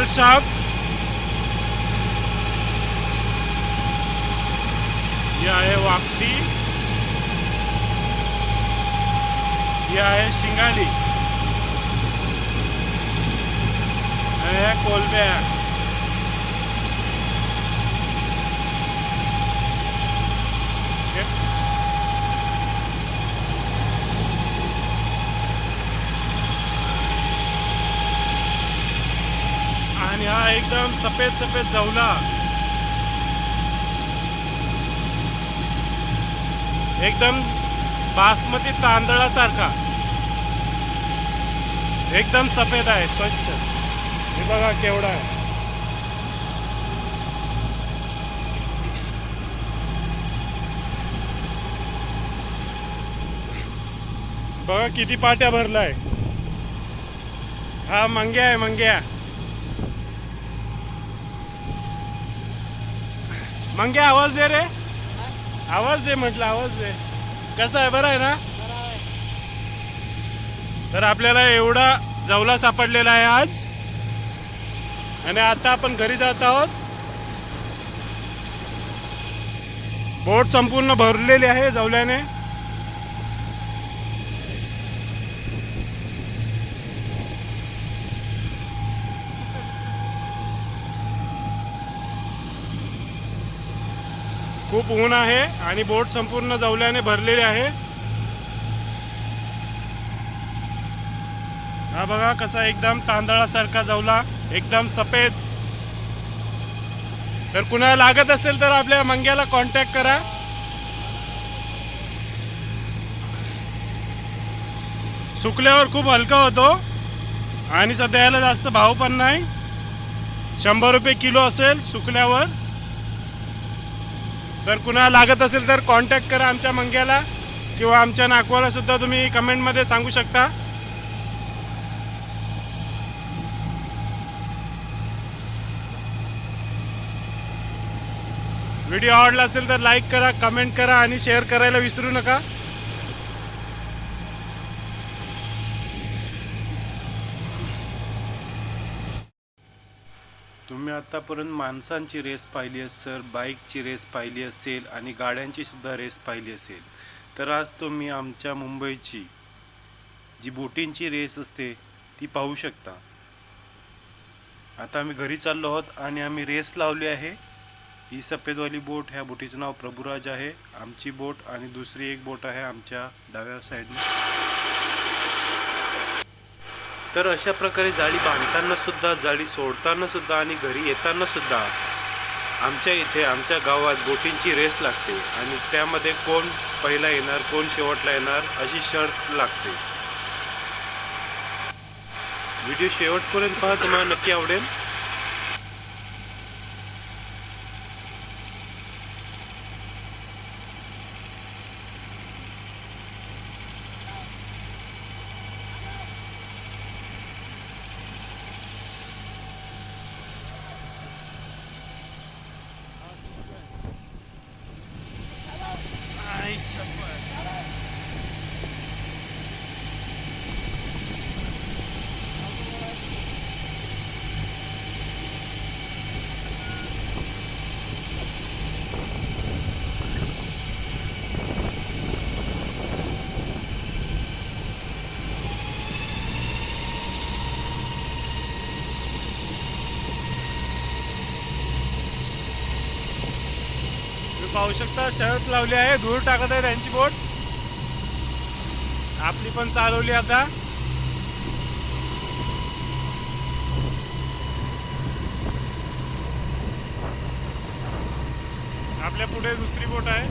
Metal shop ही आहे वाकडी ही आहे शिंगाली आणि ह्या कोलब्या ओके. आणि हा एकदम सफेद सफेद जवला एकदम बासमती तांदळासारखा. एकदम सफेद आहे स्वच्छ. हे बघा केवढा आहे. बघा किती पाट्या भरलाय. हा मंग्या आहे मंग्या. मंगे आवाज दे रे. आवाज दे म्हटलं आवाज दे. कसं आहे? बरं आहे ना? तर आपल्याला एवढा जवला सापडलेला आहे आज. आणि आता आपण घरी जात आहोत. बोट संपूर्ण भरलेली आहे जवल्याने. खूप ऊन आहे आणि बोट संपूर्ण जवल्याने भरलेली आहे. हा बघा कसा एकदम तांदळासारखा जवला एकदम सफेद. तर कुणाला लागत असेल तर आपल्या मंग्याला कॉन्टॅक्ट करा. सुकल्यावर खूप हलका होतो आणि सध्या याला जास्त भाव पण नाही. शंभर रुपये किलो असेल सुकल्यावर. तर कुणाला लागत असेल तर कॉन्टॅक्ट करा आमच्या मंग्याला किंवा आमच्या नागवाला सुद्धा तुम्ही कमेंटमध्ये सांगू शकता. व्हिडिओ आवडला असेल तर लाईक करा कमेंट करा आणि शेअर करायला विसरू नका. आतापर्यंत माणसांची रेस पाहिली असेल बाईकची रेस पाहिली असेल आणि गाड्यांची सुद्धा रेस पाहिली असेल तर आज तुम्ही आमच्या मुंबईची जी बोटींची रेस असते ती पाहू शकता. आता आम्ही घरी चाललो आहोत आणि आम्ही रेस लावली आहे. ही सफेदवाली बोट ह्या बोटीचं नाव प्रभुराज आहे. आमची बोट आणि दुसरी एक बोट आहे आमच्या डाव्या साईडने. तर अशा प्रकारे जाळी बांधताना सुद्धा जाळी सोडताना सुद्धा आणि घरी येताना सुद्धा आमच्या इथे आमच्या गावात बोटींची रेस लागते आणि त्यामध्ये कोण पहिला येणार कोण शेवटला येणार अशी शर्त लागते. व्हिडिओ शेवटपर्यंत पहा तुम्हाला नक्की आवडेल. पाहू शकता. शर्ट लावली आहे. धूळ टाकत आहे त्यांची बोट. आपली पण चालवली आता. आपल्या पुढे दुसरी बोट आहे.